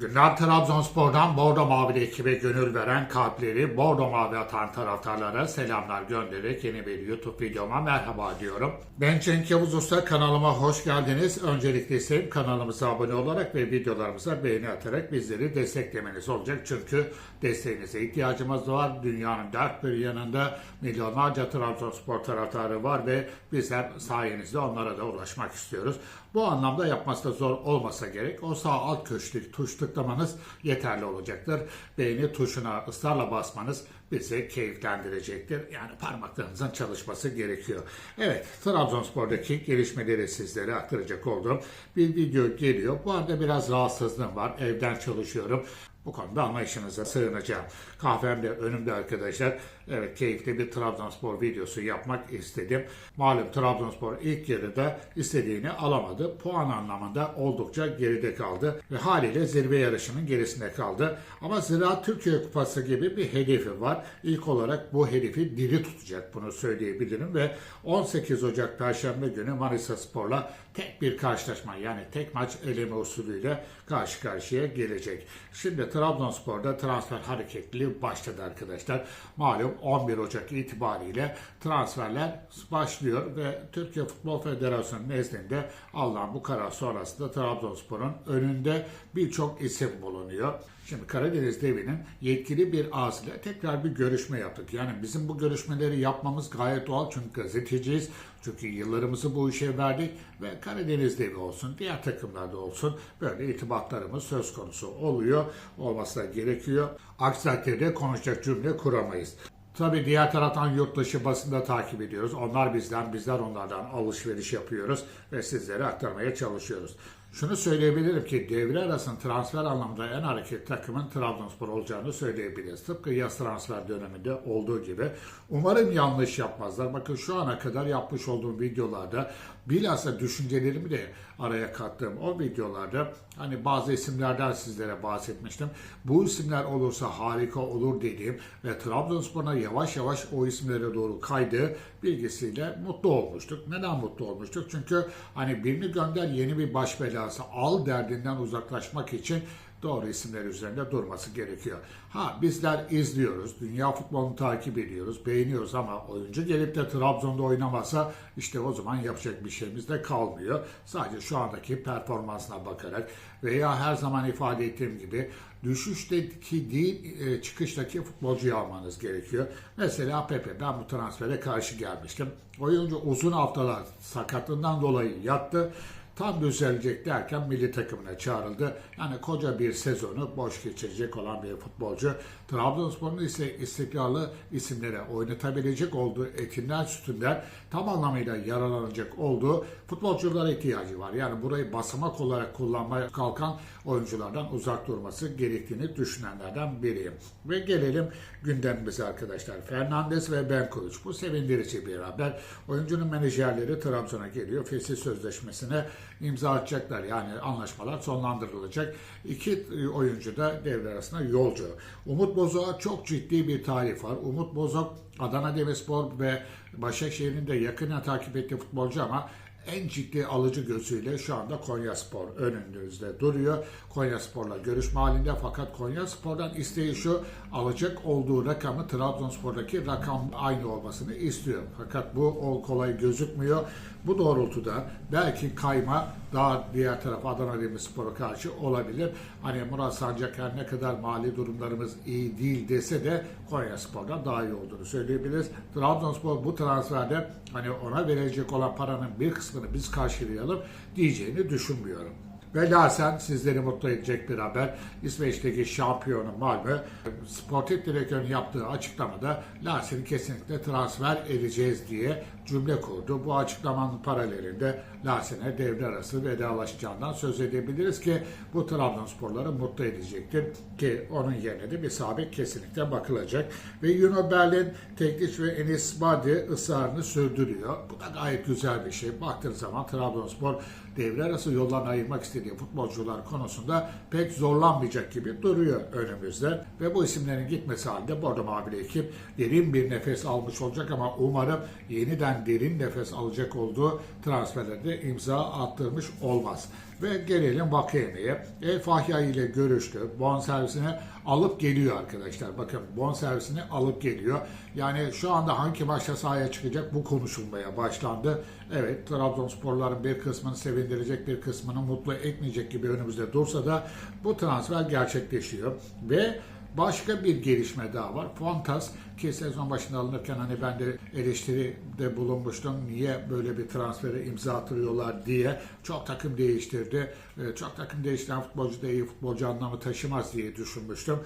Gündem Trabzonspor'dan Bordo Mavili ekibe gönül veren kalpleri Bordo Mavi atan taraftarlara selamlar göndererek yeni bir YouTube videoma merhaba diyorum. Ben Cenk Yavuz Usta kanalıma hoş geldiniz. Öncelikle ise kanalımıza abone olarak ve videolarımıza beğeni atarak bizleri desteklemeniz olacak. Çünkü desteğinize ihtiyacımız var. Dünyanın dört bir yanında milyonlarca Trabzonspor taraftarı var ve bizler sayenizde onlara da ulaşmak istiyoruz. Bu anlamda yapması da zor olmasa gerek. O sağ alt köşedeki tuş tıklamanız yeterli olacaktır. Beğeni tuşuna ısrarla basmanız bizi keyiflendirecektir. Yani parmaklarınızın çalışması gerekiyor. Evet, Trabzonspor'daki gelişmeleri sizlere aktaracak olduğum bir video geliyor. Bu arada biraz rahatsızlığım var. Evden çalışıyorum. Bu konuda anlayışınıza sığınacağım. Kahvem de önümde arkadaşlar. Evet keyifli bir Trabzonspor videosu yapmak istedim. Malum Trabzonspor ilk yarıda istediğini alamadı. Puan anlamında oldukça geride kaldı. Ve haliyle zirve yarışının gerisinde kaldı. Ama Ziraat Türkiye Kupası gibi bir hedefi var. İlk olarak bu hedefi diri tutacak bunu söyleyebilirim. Ve 18 Ocak Perşembe günü Manisa Spor'la tek bir karşılaşma yani tek maç eleme usulüyle karşı karşıya gelecek. Şimdi Trabzonspor'da transfer hareketliliği başladı arkadaşlar. Malum 11 Ocak itibariyle transferler başlıyor ve Türkiye Futbol Federasyonu nezdinde alınan bu karar sonrasında Trabzonspor'un önünde birçok isim bulunuyor. Şimdi Karadeniz Devi'nin yetkili bir ağzıyla tekrar bir görüşme yaptık. Yani bizim bu görüşmeleri yapmamız gayet doğal çünkü gazeteciyiz. Çünkü yıllarımızı bu işe verdik ve Karadeniz Devi olsun, diğer takımlarda olsun böyle irtibatlarımız söz konusu oluyor. Olması da gerekiyor. Aksi takdirde konuşacak cümle kuramayız. Tabii diğer taraftan yurt dışı basında takip ediyoruz. Onlar bizden, bizler onlardan alışveriş yapıyoruz ve sizlere aktarmaya çalışıyoruz. Şunu söyleyebilirim ki devre arasında transfer anlamında en hareketli takımın Trabzonspor olacağını söyleyebiliriz. Tıpkı yaz transfer döneminde olduğu gibi. Umarım yanlış yapmazlar. Bakın şu ana kadar yapmış olduğum videolarda bilhassa düşüncelerimi de araya kattığım o videolarda hani bazı isimlerden sizlere bahsetmiştim. Bu isimler olursa harika olur dediğim ve Trabzonspor'a yavaş yavaş o isimlere doğru kaydığı bilgisiyle mutlu olmuştuk. Neden mutlu olmuştuk? Çünkü hani birini gönder yeni bir baş belası al derdinden uzaklaşmak için doğru isimler üzerinde durması gerekiyor. Ha bizler izliyoruz, dünya futbolunu takip ediyoruz, beğeniyoruz ama oyuncu gelip de Trabzon'da oynamasa işte o zaman yapacak bir şeyimiz de kalmıyor. Sadece şu andaki performansına bakarak veya her zaman ifade ettiğim gibi düşüşteki değil e, çıkıştaki futbolcuyu almanız gerekiyor. Mesela Pepe ben bu transfere karşı gelmiştim. Oyuncu uzun haftalar sakatlığından dolayı yattı tam düzelecek derken milli takımına çağrıldı. Yani koca bir sezonu boş geçirecek olan bir futbolcu. Trabzonspor'un ise istikrarlı isimlere oynatabilecek olduğu etinden sütünden tam anlamıyla yaralanacak olduğu futbolculara ihtiyacı var. Yani burayı basamak olarak kullanmaya kalkan oyunculardan uzak durması gerektiğini düşünenlerden biriyim. Ve gelelim gündemimize arkadaşlar. Fernandes ve Benkovic. Bu sevindirici bir haber. Oyuncunun menajerleri Trabzon'a geliyor. Fesih sözleşmesine imza atacaklar. Yani anlaşmalar sonlandırılacak. İki oyuncu da devre arasında yolcu. Umut Bozok'a çok ciddi bir tarih var. Umut Bozok Adana Demirspor ve Başakşehir'in de yakından takip ettiği futbolcu ama en ciddi alıcı gözüyle şu anda Konya Spor önünüzde duruyor. Konya Spor'la görüşme halinde fakat Konya Spor'dan isteği şu alacak olduğu rakamı Trabzonspor'daki rakam aynı olmasını istiyor. Fakat bu ol kolay gözükmüyor. Bu doğrultuda belki kayma daha diğer taraf Adana Demirspor'a karşı olabilir. Hani Murat Sancak ne kadar mali durumlarımız iyi değil dese de Konya Spor'dan daha iyi olduğunu söyleyebiliriz. Trabzonspor bu transferde hani ona verilecek olan paranın bir kısmını biz karşılayalım diyeceğini düşünmüyorum. Ve Larsen sizleri mutlu edecek bir haber. İsveç'teki şampiyonu Malmö sportif direktörün yaptığı açıklamada Larsen'i kesinlikle transfer edeceğiz diye cümle kurdu. Bu açıklamanın paralelinde Larsen'e devre arası vedalaşacağından söz edebiliriz ki bu Trabzonsporları mutlu edecektir. Ki onun yerine de bir sabit kesinlikle bakılacak. Ve Yuno Berlin teknik ve Enis Badi ısrarını sürdürüyor. Bu da gayet güzel bir şey. Baktığınız zaman Trabzonspor devre arası yollarını ayırmak istediği futbolcular konusunda pek zorlanmayacak gibi duruyor önümüzde. Ve bu isimlerin gitmesi halinde Bordo Mavili ekip derin bir nefes almış olacak ama umarım yeniden derin nefes alacak olduğu transferleri de transferde imza attırmış olmaz. Ve gelelim Vakayeme'ye. El Fahya ile görüştü. Bonservisini alıp geliyor arkadaşlar. Bakın bonservisini alıp geliyor. Yani şu anda hangi maçta sahaya çıkacak bu konuşulmaya başlandı. Evet Trabzonsporların bir kısmını sevindirecek bir kısmını mutlu etmeyecek gibi önümüzde dursa da bu transfer gerçekleşiyor. Ve Başka bir gelişme daha var. Fontas ki sezon başında alınırken hani ben de eleştiride bulunmuştum. Niye böyle bir transfere imza atıyorlar diye. Çok takım değiştirdi. Ee, Çok takım değiştiren futbolcu da iyi futbolcu anlamı taşımaz diye düşünmüştüm.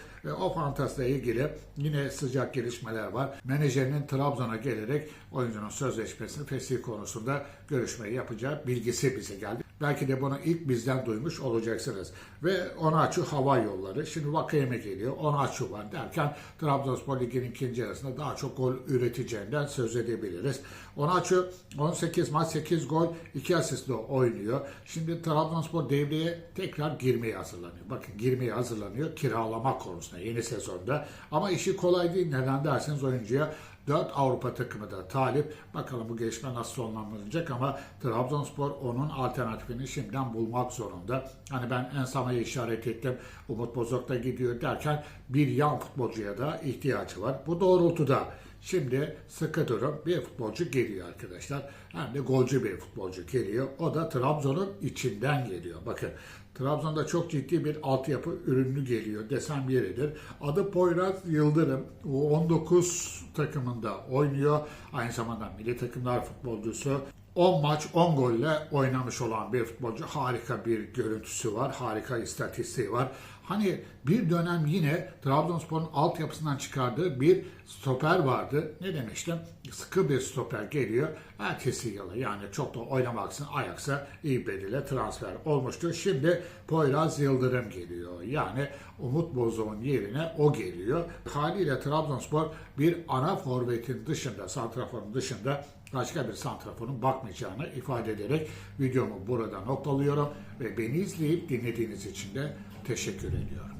O Fontas'la ilgili yine sıcak gelişmeler var. Menajerinin Trabzon'a gelerek oyuncunun sözleşmesini fesih konusunda görüşmeyi yapacağı bilgisi bize geldi. Belki de bunu ilk bizden duymuş olacaksınız. Ve Onaçu hava yolları. Şimdi Vakayeme geliyor. Onaçu var derken Trabzonspor Ligi'nin ikinci yarısında daha çok gol üreteceğinden söz edebiliriz. Onaçu 18 maç 8 gol 2 asistle oynuyor. Şimdi Trabzonspor devreye tekrar girmeye hazırlanıyor. Bakın girmeye hazırlanıyor kiralama konusunda yeni sezonda. Ama işi kolay değil. Neden derseniz oyuncuya 4 Avrupa takımı da talip. Bakalım bu gelişme nasıl sonlandırılacak ama Trabzonspor onun alternatifini şimdiden bulmak zorunda. Hani ben en samaya işaret ettim. Umut Bozok da gidiyor derken bir yan futbolcuya da ihtiyacı var. Bu doğrultuda Şimdi sıkı durum bir futbolcu geliyor arkadaşlar. Hem de golcü bir futbolcu geliyor. O da Trabzon'un içinden geliyor. Bakın Trabzon'da çok ciddi bir altyapı ürünü geliyor desem yeridir. Adı Poyraz Yıldırım. O 19 takımında oynuyor. Aynı zamanda milli takımlar futbolcusu. 10 maç 10 golle oynamış olan bir futbolcu. Harika bir görüntüsü var. Harika istatistiği var. Hani bir dönem yine Trabzonspor'un altyapısından çıkardığı bir stoper vardı. Ne demiştim? Sıkı bir stoper geliyor. Ertesi yılı yani çok da oynamaksın Ajax'a iyi bedelle transfer olmuştu. Şimdi Poyraz Yıldırım geliyor. Yani Umut Bozok'un yerine o geliyor. Haliyle Trabzonspor bir ana forvetin dışında, santraforun dışında başka bir santraforun bakmayacağını ifade ederek videomu burada noktalıyorum ve beni izleyip dinlediğiniz için de teşekkür ediyorum.